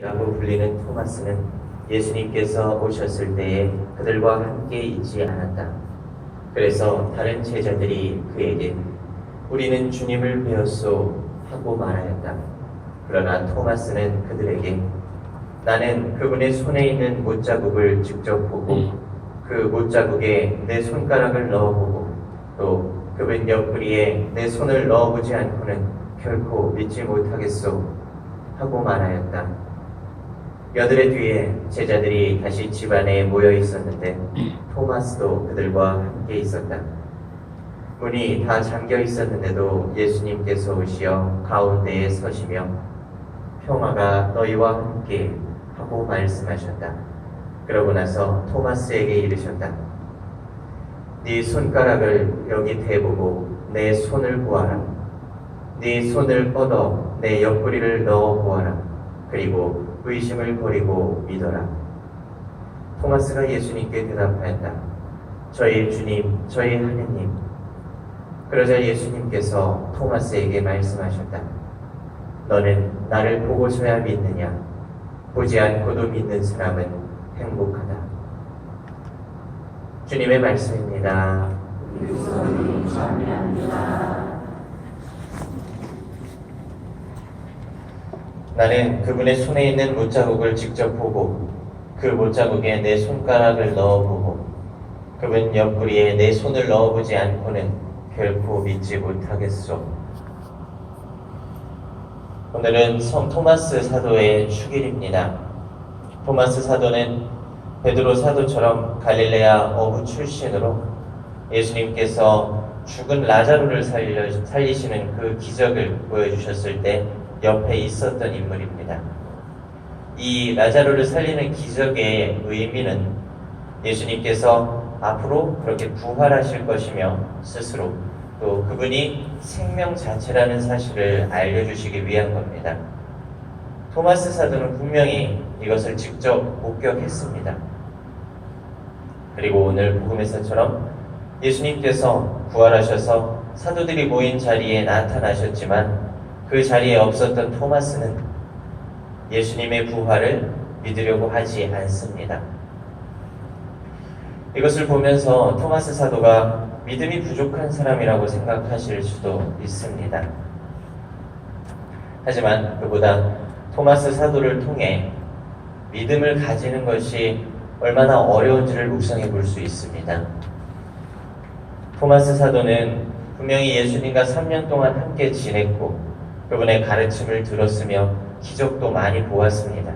라고 불리는 토마스는 예수님께서 오셨을 때에 그들과 함께 있지 않았다. 그래서 다른 제자들이 그에게 우리는 주님을 배웠소 하고 말하였다. 그러나 토마스는 그들에게 나는 그분의 손에 있는 못자국을 직접 보고 그 못자국에 내 손가락을 넣어보고 또 그분 옆구리에 내 손을 넣어보지 않고는 결코 믿지 못하겠소 하고 말하였다. 여들의 뒤에 제자들이 다시 집안에 모여 있었는데 토마스도 그들과 함께 있었다. 문이 다 잠겨 있었는데도 예수님께서 오시어 가운데에 서시며 평화가 너희와 함께 하고 말씀하셨다. 그러고 나서 토마스에게 이르셨다. 네 손가락을 여기 대보고 내 손을 보아라. 네 손을 뻗어 내 옆구리를 넣어 보아라. 그리고 의심을 버리고 믿어라. 토마스가 예수님께 대답하였다. 저희 주님, 저희 하느님. 그러자 예수님께서 토마스에게 말씀하셨다. 너는 나를 보고서야 믿느냐? 보지 않고도 믿는 사람은 행복하다. 주님의 말씀입니다. 나는 그분의 손에 있는 못자국을 직접 보고 그 못자국에 내 손가락을 넣어보고 그분 옆구리에 내 손을 넣어보지 않고는 결코 믿지 못하겠소. 오늘은 성 토마스 사도의 축일입니다. 토마스 사도는 베드로 사도처럼 갈릴레아 어부 출신으로 예수님께서 죽은 라자로를 살리시는 그 기적을 보여주셨을 때 옆에 있었던 인물입니다. 이 라자로를 살리는 기적의 의미는 예수님께서 앞으로 그렇게 부활하실 것이며 스스로 또 그분이 생명 자체라는 사실을 알려주시기 위한 겁니다. 토마스 사도는 분명히 이것을 직접 목격했습니다. 그리고 오늘 복음에서처럼 예수님께서 부활하셔서 사도들이 모인 자리에 나타나셨지만 그 자리에 없었던 토마스는 예수님의 부활을 믿으려고 하지 않습니다. 이것을 보면서 토마스 사도가 믿음이 부족한 사람이라고 생각하실 수도 있습니다. 하지만 그보다 토마스 사도를 통해 믿음을 가지는 것이 얼마나 어려운지를 묵상해 볼 수 있습니다. 토마스 사도는 분명히 예수님과 3년 동안 함께 지냈고 그분의 가르침을 들었으며 기적도 많이 보았습니다.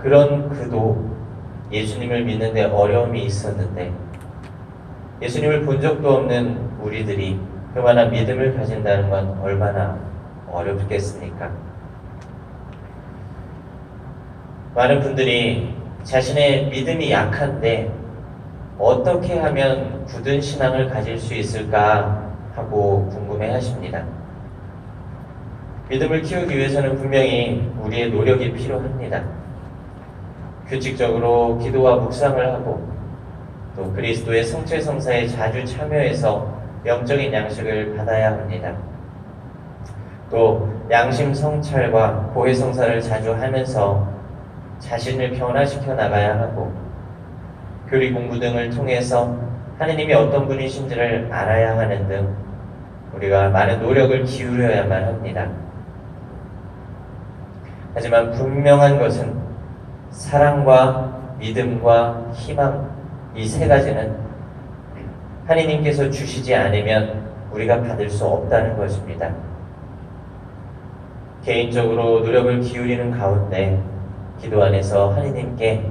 그런 그도 예수님을 믿는데 어려움이 있었는데 예수님을 본 적도 없는 우리들이 그만한 믿음을 가진다는 건 얼마나 어렵겠습니까? 많은 분들이 자신의 믿음이 약한데 어떻게 하면 굳은 신앙을 가질 수 있을까 하고 궁금해 하십니다. 믿음을 키우기 위해서는 분명히 우리의 노력이 필요합니다. 규칙적으로 기도와 묵상을 하고 또 그리스도의 성체 성사에 자주 참여해서 영적인 양식을 받아야 합니다. 또 양심 성찰과 고해 성사를 자주 하면서 자신을 변화시켜 나가야 하고 교리 공부 등을 통해서 하느님이 어떤 분이신지를 알아야 하는 등 우리가 많은 노력을 기울여야만 합니다. 하지만 분명한 것은 사랑과 믿음과 희망 이 세 가지는 하느님께서 주시지 않으면 우리가 받을 수 없다는 것입니다. 개인적으로 노력을 기울이는 가운데 기도 안에서 하느님께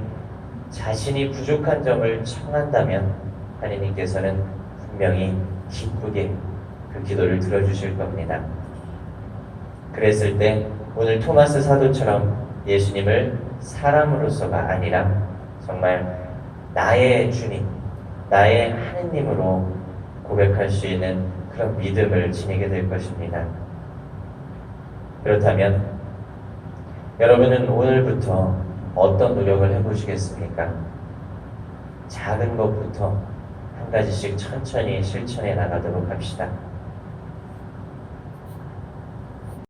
자신이 부족한 점을 청한다면 하느님께서는 분명히 기쁘게 그 기도를 들어주실 겁니다. 그랬을 때 오늘 토마스 사도처럼 예수님을 사람으로서가 아니라 정말 나의 주님, 나의 하느님으로 고백할 수 있는 그런 믿음을 지니게 될 것입니다. 그렇다면 여러분은 오늘부터 어떤 노력을 해보시겠습니까? 작은 것부터 한 가지씩 천천히 실천해 나가도록 합시다.